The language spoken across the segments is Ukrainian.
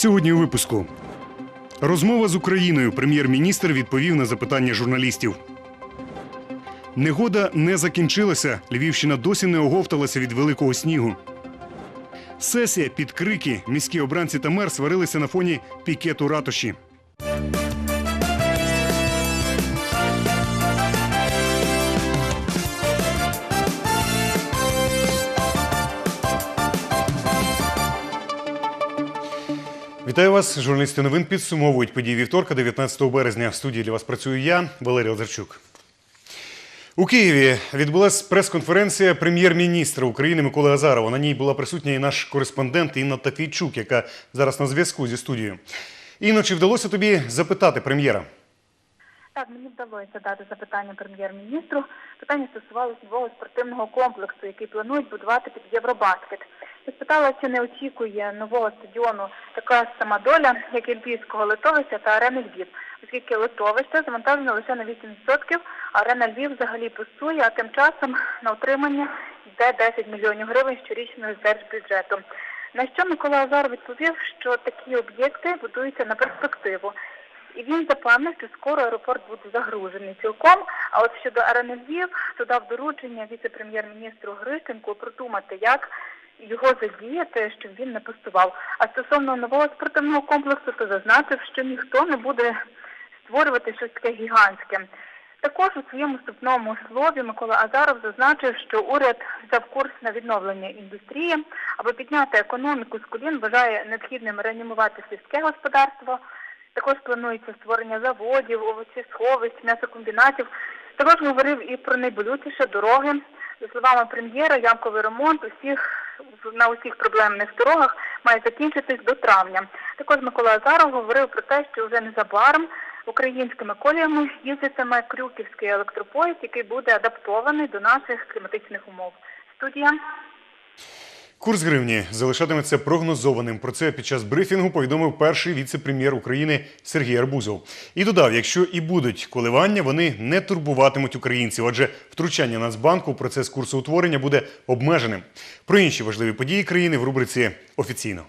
Сьогодні у випуску. Розмова з Україною. Прем'єр-міністр відповів на запитання журналістів. Негода не закінчилася. Львівщина досі не оговталася від великого снігу. Сесія під крики. Міські обранці та мер сварилися на фоні пікету ратуші. Вітаю вас. Журналісти новин підсумовують події вівторка, 19 березня. В студії для вас працюю я, Валерій Озерчук. У Києві відбулася прес-конференція прем'єр-міністра України Миколи Азарова. На ній була присутня і наш кореспондент Інна Тафійчук, яка зараз на зв'язку зі студією. Інно, чи вдалося тобі запитати прем'єра? Так, мені вдалося дати запитання прем'єр-міністру. Питання стосувалося нового спортивного комплексу, який планують будувати під Євробаскет. Я спитала, чи не очікує нового стадіону така сама доля, як і Львівського литовища та арени Львів, оскільки литовище завантажено лише на 8%, а арена Львів взагалі пустує, а тим часом на утримання йде 10 мільйонів гривень щорічно з держбюджету. На що Микола Азар відповів, що такі об'єкти будуються на перспективу. І він запевнив, що скоро аеропорт буде загружений цілком. А от щодо арени Львів, то дав доручення віце-прем'єр-міністру Грищенку продумати, як його задіяти, щоб він не пустував. А стосовно нового спортивного комплексу, то зазначив, що ніхто не буде створювати щось таке гігантське. Також у своєму вступному слові Микола Азаров зазначив, що уряд взяв курс на відновлення індустрії, аби підняти економіку з колін, вважає необхідним реанімувати сільське господарство. Також планується створення заводів, овочесховищ, м'ясокомбінатів. Також говорив і про найболючіше дороги. За словами прем'єра, ямковий ремонт усіх на усіх проблемних дорогах має закінчитись до травня. Також Микола Азаров говорив про те, що вже незабаром українськими коліями їздитиме Крюківський електропоїзд, який буде адаптований до наших кліматичних умов. Студія. Курс гривні залишатиметься прогнозованим. Про це під час брифінгу повідомив перший віце-прем'єр України Сергій Арбузов. І додав, якщо і будуть коливання, вони не турбуватимуть українців, адже втручання Нацбанку в процес курсоутворення буде обмеженим. Про інші важливі події країни в рубриці офіційно.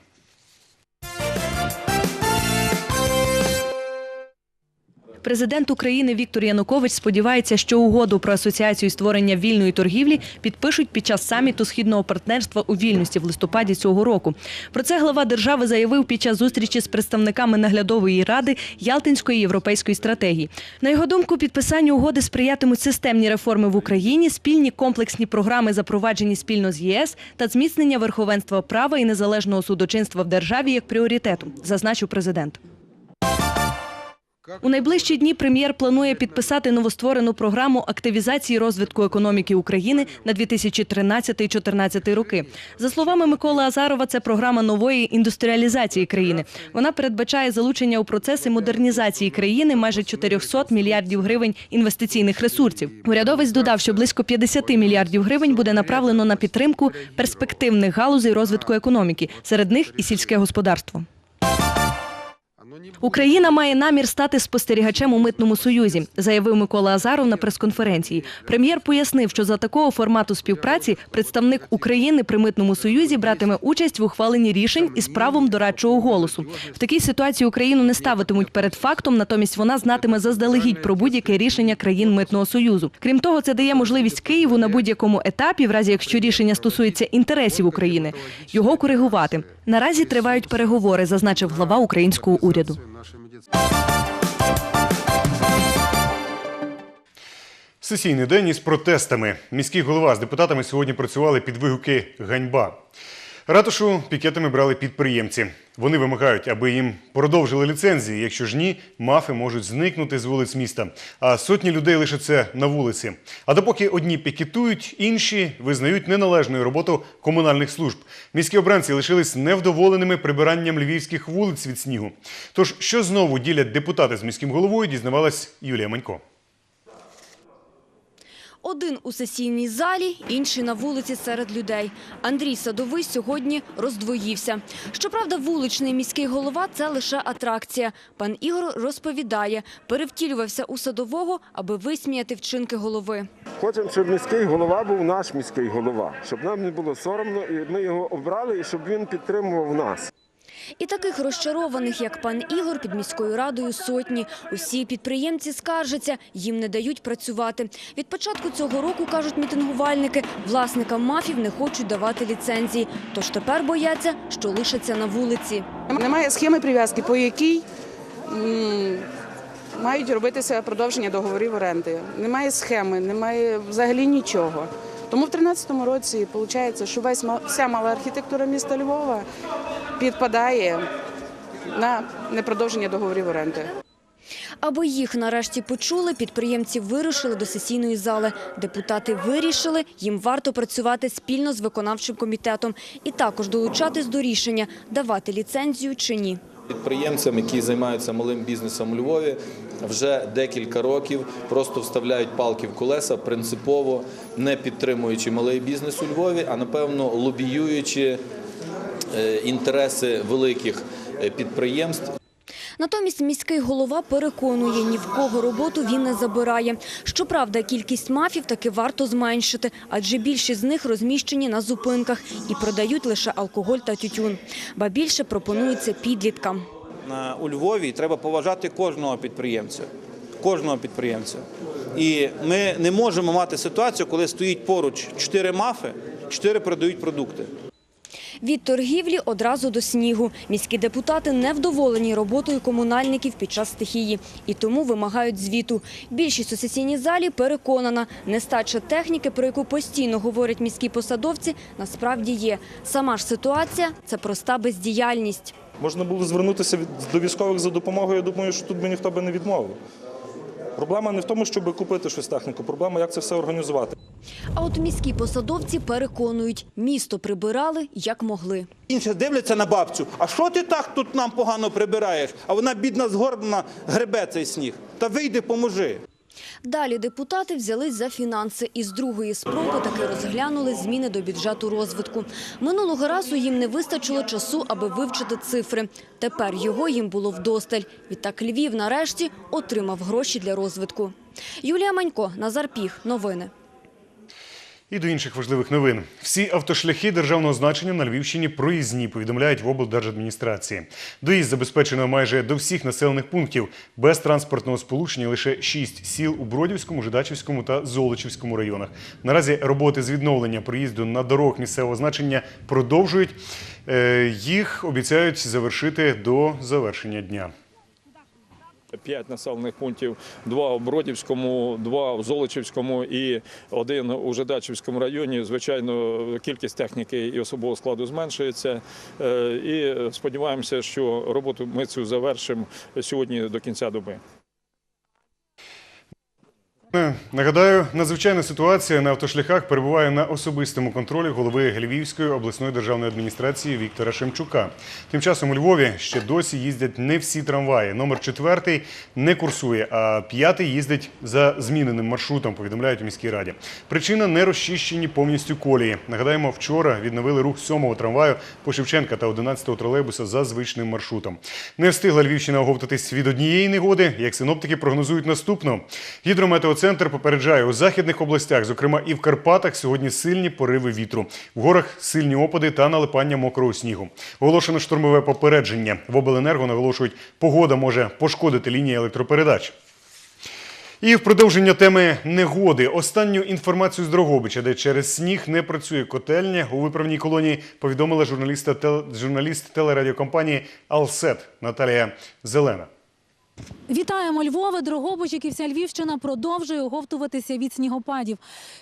Президент України Віктор Янукович сподівається, що угоду про асоціацію створення вільної торгівлі підпишуть під час саміту східного партнерства у Вільнюсі в листопаді цього року. Про це глава держави заявив під час зустрічі з представниками наглядової ради Ялтинської європейської стратегії. На його думку, підписанню угоди сприятимуть системні реформи в Україні, спільні комплексні програми, запроваджені спільно з ЄС, та зміцнення верховенства права і незалежного судочинства в державі як пріоритету, зазначив президент. У найближчі дні прем'єр планує підписати новостворену програму активізації розвитку економіки України на 2013-2014 роки. За словами Миколи Азарова, це програма нової індустріалізації країни. Вона передбачає залучення у процеси модернізації країни майже 400 мільярдів гривень інвестиційних ресурсів. Урядовець додав, що близько 50 мільярдів гривень буде направлено на підтримку перспективних галузей розвитку економіки, серед них і сільське господарство. Україна має намір стати спостерігачем у митному союзі, заявив Микола Азаров на прес-конференції. Прем'єр пояснив, що за такого формату співпраці представник України при митному союзі братиме участь в ухваленні рішень із правом дорадчого голосу. В такій ситуації Україну не ставитимуть перед фактом, натомість вона знатиме заздалегідь про будь-яке рішення країн митного союзу. Крім того, це дає можливість Києву на будь-якому етапі, в разі якщо рішення стосується інтересів України, його коригувати. Наразі тривають переговори, зазначив глава українського уряду. Сесійний день із протестами. Міський голова з депутатами сьогодні працювали під вигуки ганьба. Ратушу пікетами брали підприємці. Вони вимагають, аби їм продовжили ліцензії. Якщо ж ні, мафи можуть зникнути з вулиць міста. А сотні людей лишаться на вулиці. А допоки одні пікетують, інші визнають неналежною роботу комунальних служб. Міські обранці лишились невдоволеними прибиранням львівських вулиць від снігу. Тож, що знову ділять депутати з міським головою, дізнавалась Юлія Манько. Один у сесійній залі, інший на вулиці серед людей. Андрій Садовий сьогодні роздвоївся. Щоправда, вуличний міський голова – це лише атракція. Пан Ігор розповідає, перевтілювався у Садового, аби висміяти вчинки голови. Хочемо, щоб міський голова був наш міський голова, щоб нам не було соромно, і ми його обрали, і щоб він підтримував нас. І таких розчарованих, як пан Ігор, під міською радою сотні. Усі підприємці скаржаться, їм не дають працювати. Від початку цього року, кажуть мітингувальники, власникам мафів не хочуть давати ліцензії. Тож тепер бояться, що лишаться на вулиці. Немає схеми прив'язки, по якій мають робитися продовження договорів оренди. Немає схеми, немає взагалі нічого. Тому в 2013 році виходить, що весь вся мала архітектура міста Львова підпадає на непродовження договорів оренди. Аби їх нарешті почули, підприємці вирушили до сесійної зали. Депутати вирішили, їм варто працювати спільно з виконавчим комітетом і також долучатись до рішення, давати ліцензію чи ні. Підприємцям, які займаються малим бізнесом у Львові, вже декілька років просто вставляють палки в колеса, принципово не підтримуючи малий бізнес у Львові, а напевно лобіюючи е, інтереси великих е, підприємств. Натомість міський голова переконує, ні в кого роботу він не забирає. Щоправда, кількість мафів таки варто зменшити, адже більшість з них розміщені на зупинках і продають лише алкоголь та тютюн. Ба більше пропонується підліткам. У Львові треба поважати кожного підприємця. Кожного підприємця. І ми не можемо мати ситуацію, коли стоїть поруч чотири мафи, чотири продають продукти. Від торгівлі одразу до снігу. Міські депутати невдоволені роботою комунальників під час стихії і тому вимагають звіту. Більшість у сесійній залі переконана, нестача техніки, про яку постійно говорять міські посадовці, насправді є. Сама ж ситуація – це проста бездіяльність. Можна було звернутися до військових за допомогою. Я думаю, що тут би ніхто би не відмовив. Проблема не в тому, щоб купити щось техніку, проблема, як це все організувати. А от міські посадовці переконують, місто прибирали як могли. Інші дивляться на бабцю. А що ти так тут нам погано прибираєш? А вона бідна згорблена, гребе цей сніг. Та вийди, поможи. Далі депутати взялись за фінанси і з другої спроби таки розглянули зміни до бюджету розвитку. Минулого разу їм не вистачило часу, аби вивчити цифри. Тепер його їм було вдосталь. Відтак Львів нарешті отримав гроші для розвитку. Юлія Манько, Назар Піх. Новини. І до інших важливих новин. Всі автошляхи державного значення на Львівщині проїзні, повідомляють в облдержадміністрації. Доїзд забезпечено майже до всіх населених пунктів. Без транспортного сполучення лише шість сіл у Бродівському, Жидачівському та Золочівському районах. Наразі роботи з відновлення проїзду на дорог місцевого значення продовжують. Е, Їх обіцяють завершити до завершення дня. П'ять населених пунктів: два в Бродівському, два в Золочівському і один у Жидачівському районі. Звичайно, кількість техніки і особового складу зменшується. Е, І сподіваємося, що роботу ми цю завершимо сьогодні до кінця доби. Е, Нагадаю, надзвичайна ситуація на автошляхах перебуває на особистому контролі голови Львівської обласної державної адміністрації Віктора Шемчука. Тим часом у Львові ще досі їздять не всі трамваї. Номер четвертий не курсує, а п'ятий їздить за зміненим маршрутом, повідомляють у міській раді. Причина не розчищені повністю колії. Нагадаємо, вчора відновили рух сьомого трамваю по Шевченка та 11-го тролейбуса за звичним маршрутом. Не встигла Львівщина оговтатись від однієї негоди, як синоптики прогнозують наступну. Гідрометеоцентр попереджає у західних областях, зокрема і в Карпатах, сьогодні сильні пориви вітру. В горах сильні опади та налипання мокрого снігу. Оголошено штурмове попередження. В обленерго наголошують, погода може пошкодити лінії електропередач. І в продовження теми негоди. Останню інформацію з Дрогобича, де через сніг не працює котельня, у виправній колонії повідомила журналіст телерадіокомпанії Алсет Наталія Зелена. Вітаємо і вся Львівщина продовжує оговтуватися від снігопадів.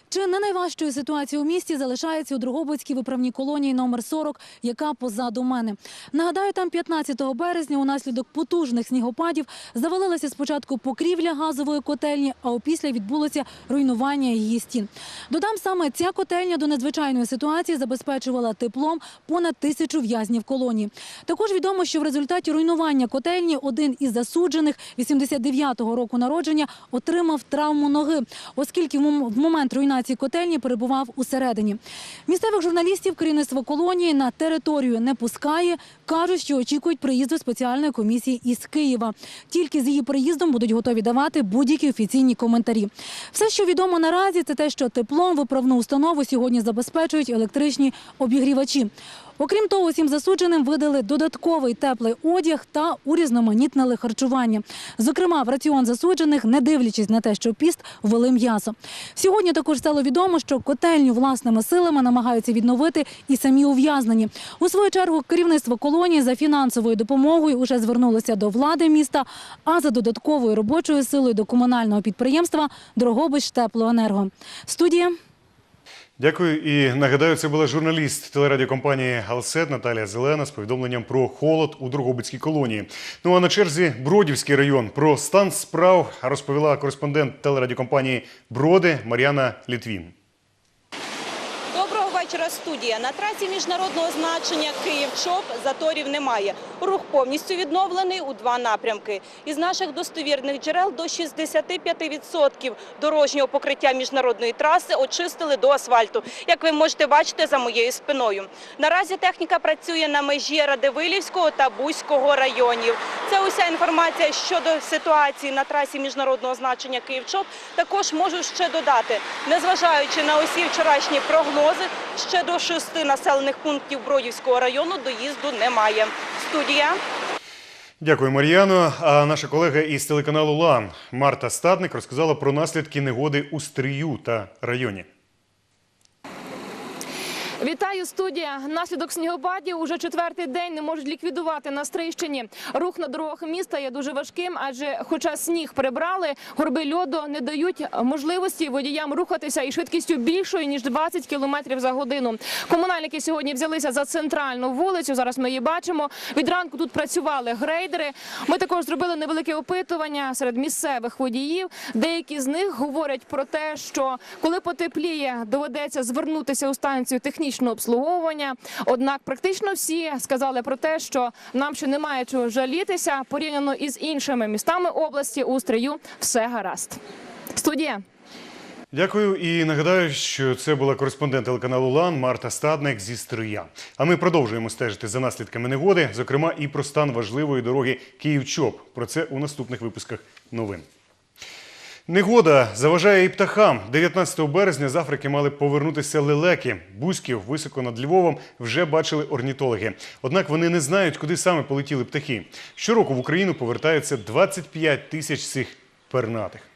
Чи не найважчою ситуацією у місті залишається у Дрогобицькій виправній колонії номер 40, яка позаду мене. Нагадаю, там 15 березня унаслідок потужних снігопадів завалилася спочатку покрівля газової котельні, а опісля відбулося руйнування її стін. Додам саме ця котельня до надзвичайної ситуації забезпечувала теплом понад тисячу в'язнів колонії. Також відомо, що в результаті руйнування котельні один із засуджених 89-го року народження отримав травму ноги, оскільки в момент руйнації котельні перебував усередині. Місцевих журналістів керівництво колонії на територію не пускає. Кажуть, що очікують приїзду спеціальної комісії із Києва. Тільки з її приїздом будуть готові давати будь-які офіційні коментарі. Все, що відомо наразі, це те, що теплом виправну установу сьогодні забезпечують електричні обігрівачі. Окрім того, усім засудженим видали додатковий теплий одяг та урізноманітнили харчування. Зокрема, в раціон засуджених, не дивлячись на те, що піст, ввели м'ясо. Сьогодні також стало відомо, що котельню власними силами намагаються відновити і самі ув'язнені. У свою чергу керівництво колонії за фінансовою допомогою уже звернулося до влади міста, а за додатковою робочою силою до комунального підприємства Дрогобич Теплоенерго. Студія. Дякую. І нагадаю, це була журналіст телерадіокомпанії Галсет Наталія Зелена з повідомленням про холод у Другобицькій колонії. Ну а на черзі Бродівський район про стан справ розповіла кореспондент телерадіокомпанії Броди Мар'яна Літвін. Вечора, студія. На трасі міжнародного значення Київ-Чоп заторів немає. Рух повністю відновлений у два напрямки. Із наших достовірних джерел до 65% дорожнього покриття міжнародної траси очистили до асфальту, як ви можете бачити за моєю спиною. Наразі техніка працює на межі Радивилівського та Бузького районів. Це уся інформація щодо ситуації на трасі міжнародного значення Київ-Чоп. Також можу ще додати, незважаючи на усі вчорашні прогнози, ще до шести населених пунктів Бродівського району доїзду немає. Студія. Дякую, Мар'яно. А наша колега із телеканалу ЛАН Марта Стадник розказала про наслідки негоди у Стрию та районі. Вітаю, студія. Наслідок снігопадів уже четвертий день не можуть ліквідувати на Стрийщині. Рух на дорогах міста є дуже важким, адже, хоча сніг прибрали, горби льоду не дають можливості водіям рухатися і швидкістю більшою ніж 20 км за годину. Комунальники сьогодні взялися за центральну вулицю. Зараз ми її бачимо. Від ранку тут працювали грейдери. Ми також зробили невелике опитування серед місцевих водіїв. Деякі з них говорять про те, що коли потепліє, доведеться звернутися у станцію технічного обслуговування. Однак практично всі сказали про те, що нам ще немає чого жалітися порівняно із іншими містами області у Стрию все гаразд. Студія. Дякую і нагадаю, що це була кореспондент телеканалу ЛАН Марта Стадник зі Стрия. А ми продовжуємо стежити за наслідками негоди, зокрема і про стан важливої дороги Київ-Чоп. Про це у наступних випусках новин. Негода заважає і птахам. 19 березня з Африки мали повернутися лелеки. Бузьків високо над Львовом вже бачили орнітологи. Однак вони не знають, куди саме полетіли птахи. Щороку в Україну повертаються 25 тисяч цих пернатих.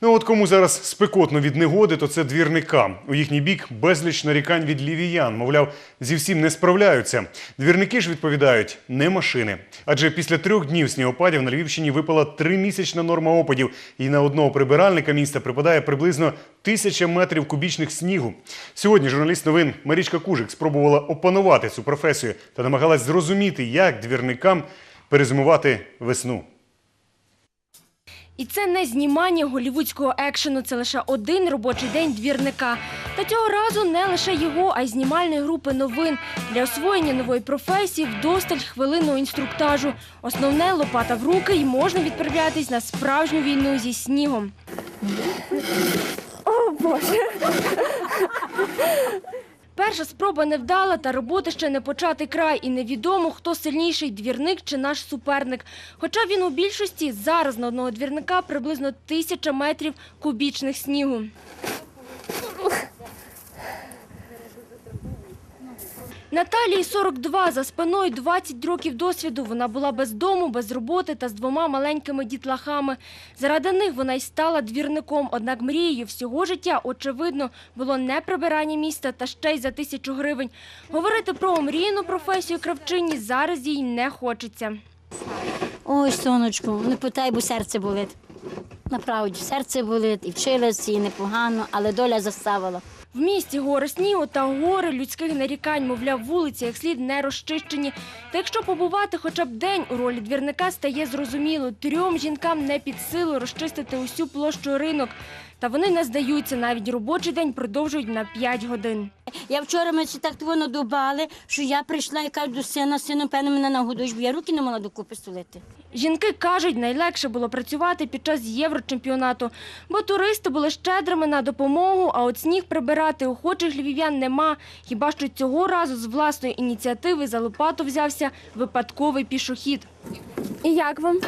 Ну от кому зараз спекотно від негоди, то це двірникам. У їхній бік безліч нарікань від лівіян. Мовляв, зі всім не справляються. Двірники ж відповідають не машини. Адже після трьох днів снігопадів на Львівщині випала тримісячна норма опадів, і на одного прибиральника міста припадає приблизно тисяча метрів кубічних снігу. Сьогодні журналіст новин Марічка Кужик спробувала опанувати цю професію та намагалась зрозуміти, як двірникам перезимувати весну. І це не знімання голівудського екшену, це лише один робочий день двірника. Та цього разу не лише його, а й знімальної групи новин. Для освоєння нової професії вдосталь хвилинного інструктажу. Основне лопата в руки і можна відправлятись на справжню війну зі снігом. О, Боже! Перша спроба не вдала, та роботи ще не початий край. І невідомо, хто сильніший – двірник чи наш суперник. Хоча він у більшості зараз на одного двірника приблизно тисяча метрів кубічних снігу. Наталії 42, за спиною 20 років досвіду. Вона була без дому, без роботи та з двома маленькими дітлахами. Заради них вона й стала двірником. Однак мрією всього життя, очевидно, було не прибирання міста та ще й за тисячу гривень. Говорити про омріяну професію кравчині зараз їй не хочеться. Ой, сонечко, не питай, бо серце болить. Направді, серце болить, і вчилась, і непогано, але доля заставила. В місті гори снігу та гори людських нарікань, мовляв, вулиці як слід не розчищені. Та якщо побувати хоча б день у ролі двірника стає зрозуміло, трьом жінкам не під силу розчистити усю площу ринок. Та вони не здаються, навіть робочий день продовжують на 5 годин. Я вчора ми це так того надобали, що я прийшла і кажу до сина, сину, певно, мене нагодуєш, бо я руки не могла докупи столити. Жінки кажуть, найлегше було працювати під час єврочемпіонату, бо туристи були щедрими на допомогу, а от сніг прибирати охочих львів'ян нема. Хіба що цього разу з власної ініціативи за лопату взявся випадковий пішохід. І як вам?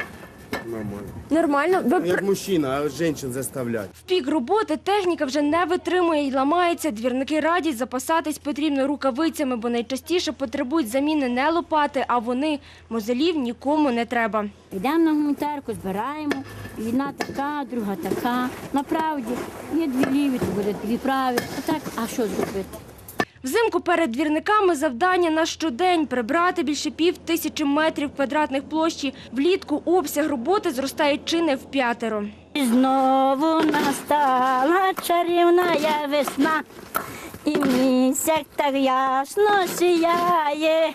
Нормально. Нормально. Ви Як мужчина, а жінчин заставлять. В пік роботи техніка вже не витримує і ламається. Двірники радять запасатись потрібно рукавицями, бо найчастіше потребують заміни не лопати, а вони мозолів нікому не треба. Йдемо на гуманітарку, збираємо. Одна така, друга така. Направді, є дві ліві, то буде дві праві. А так, а що зробити? Взимку перед двірниками завдання на щодень прибрати більше пів тисячі метрів квадратних площі. Влітку обсяг роботи зростає чи не в п'ятеро. Знову настала чарівна весна, і місяць так ясно сіяє.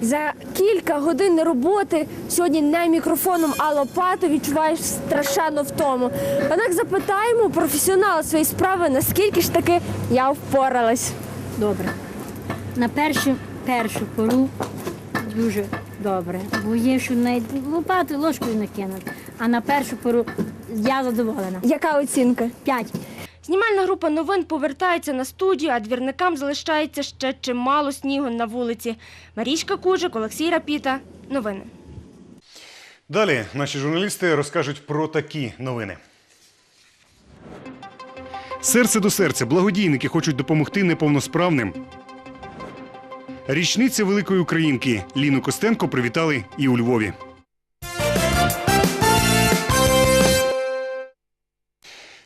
За кілька годин роботи сьогодні не мікрофоном, а лопатою відчуваєш страшенно втому. Однак запитаємо професіонала своєї справи, наскільки ж таки я впоралась. Добре. На першу, першу пору дуже добре. Бо є, що навіть лопати ложкою накинути. А на першу пору я задоволена. Яка оцінка? П'ять. Знімальна група новин повертається на студію, а двірникам залишається ще чимало снігу на вулиці. Марічка Кужик, Олексій Рапіта. Новини. Далі наші журналісти розкажуть про такі новини. Серце до серця. Благодійники хочуть допомогти неповносправним. Річниця великої українки Ліну Костенко привітали і у Львові.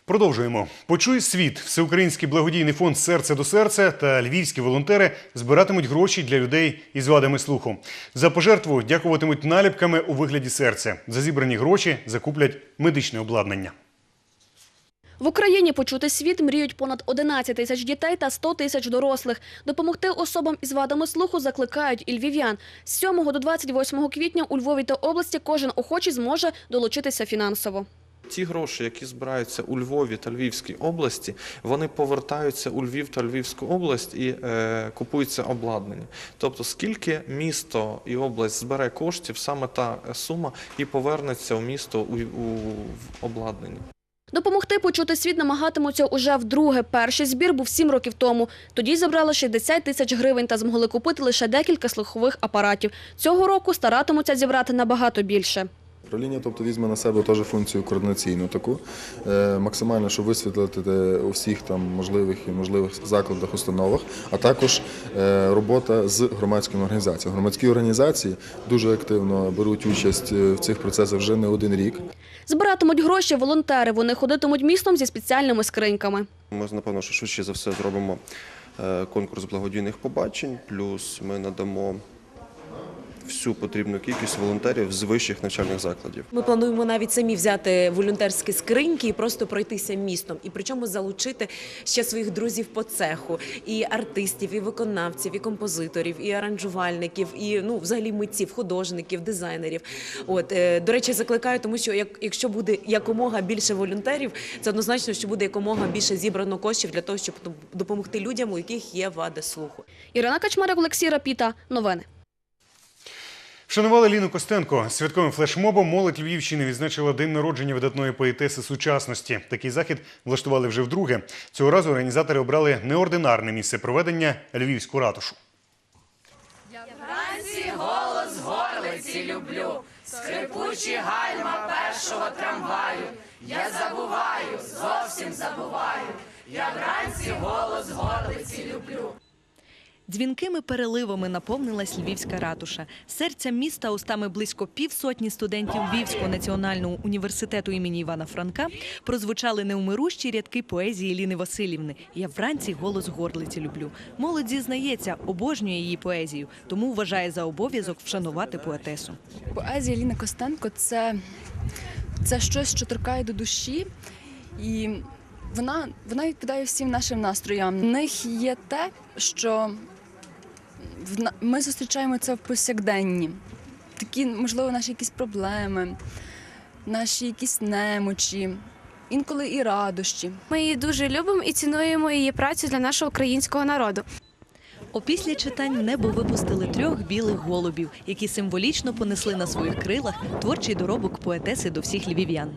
Продовжуємо. Почуй світ. Всеукраїнський благодійний фонд Серце до серця та львівські волонтери збиратимуть гроші для людей із вадами слуху. За пожертву дякуватимуть наліпками у вигляді серця. За зібрані гроші закуплять медичне обладнання. В Україні почути світ мріють понад 11 тисяч дітей та 100 тисяч дорослих. Допомогти особам із вадами слуху закликають і львів'ян. З 7 до 28 квітня у Львові та області кожен охочий зможе долучитися фінансово. Ті гроші, які збираються у Львові та Львівській області, вони повертаються у Львів та Львівську область і е, купується обладнання. Тобто, скільки місто і область збере коштів, саме та сума і повернеться у місто у, у в обладнання. Допомогти почути світ намагатимуться уже вдруге. Перший збір був сім років тому. Тоді забрали 60 тисяч гривень та змогли купити лише декілька слухових апаратів. Цього року старатимуться зібрати набагато більше. Управління, тобто візьме на себе теж функцію координаційну таку, е, максимально, щоб висвітлити у всіх там можливих і можливих закладах, установах, а також е, робота з громадськими організаціями. Громадські організації дуже активно беруть участь е, в цих процесах вже не один рік. Збиратимуть гроші волонтери. Вони ходитимуть містом зі спеціальними скриньками. Ми, напевно, що швидше за все зробимо конкурс благодійних побачень, плюс ми надамо всю потрібну кількість волонтерів з вищих навчальних закладів. Ми плануємо навіть самі взяти волонтерські скриньки і просто пройтися містом, і причому залучити ще своїх друзів по цеху, і артистів, і виконавців, і композиторів, і аранжувальників, і ну взагалі митців, художників, дизайнерів. От е, до речі, закликаю, тому що як якщо буде якомога більше волонтерів, це однозначно, що буде якомога більше зібрано коштів для того, щоб допомогти людям, у яких є вади слуху. Ірина Качмарик, Олексій Рапіта. Новини. Вшанували Ліну Костенко. Святковим флешмобом молодь Львівщини відзначила день народження видатної поетеси сучасності. Такий захід влаштували вже вдруге. Цього разу організатори обрали неординарне місце проведення Львівську ратушу. Вранці голос горлиці люблю, скрипучі гальма першого трамваю. Я забуваю, зовсім забуваю. Я вранці голос горлиці люблю. Дзвінкими переливами наповнилась Львівська ратуша. Серця міста устами близько півсотні студентів Львівського національного університету імені Івана Франка прозвучали неумирущі рядки поезії Ліни Васильівни. Я вранці голос горлиці люблю. Молодь зізнається, обожнює її поезію, тому вважає за обов'язок вшанувати поетесу. Поезія Ліни Костенко це, це щось, що торкає до душі, і вона, вона відповідає всім нашим настроям. В них є те, що ми зустрічаємо це в повсякденні. Такі, можливо, наші якісь проблеми, наші якісь немочі, інколи і радощі. Ми її дуже любимо і цінуємо її працю для нашого українського народу. Опісля читань в небо випустили трьох білих голубів, які символічно понесли на своїх крилах творчий доробок поетеси до всіх львів'ян.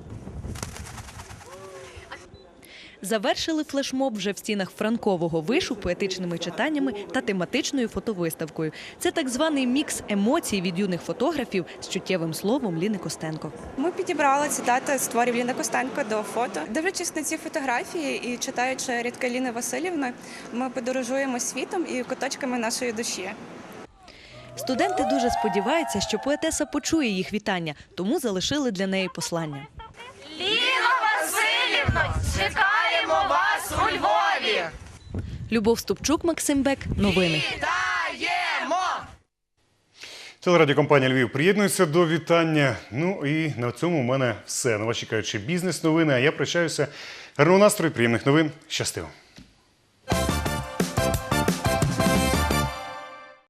Завершили флешмоб вже в стінах Франкового вишу поетичними читаннями та тематичною фотовиставкою. Це так званий мікс емоцій від юних фотографів з чуттєвим словом Ліни Костенко. Ми підібрали цитати з творів Ліни Костенко до фото. Дивлячись на ці фотографії і читаючи рідки Ліни Васильівни, ми подорожуємо світом і куточками нашої душі. Студенти дуже сподіваються, що поетеса почує їх вітання, тому залишили для неї послання. Любов Ступчук, Максим Бек. Новини. Вітаємо! Телерадіокомпанія Львів приєднується до вітання. Ну і на цьому у мене все. На вас чекаючи бізнес-новини. А я прощаюся. Гарного настрою, приємних новин. Щастиво.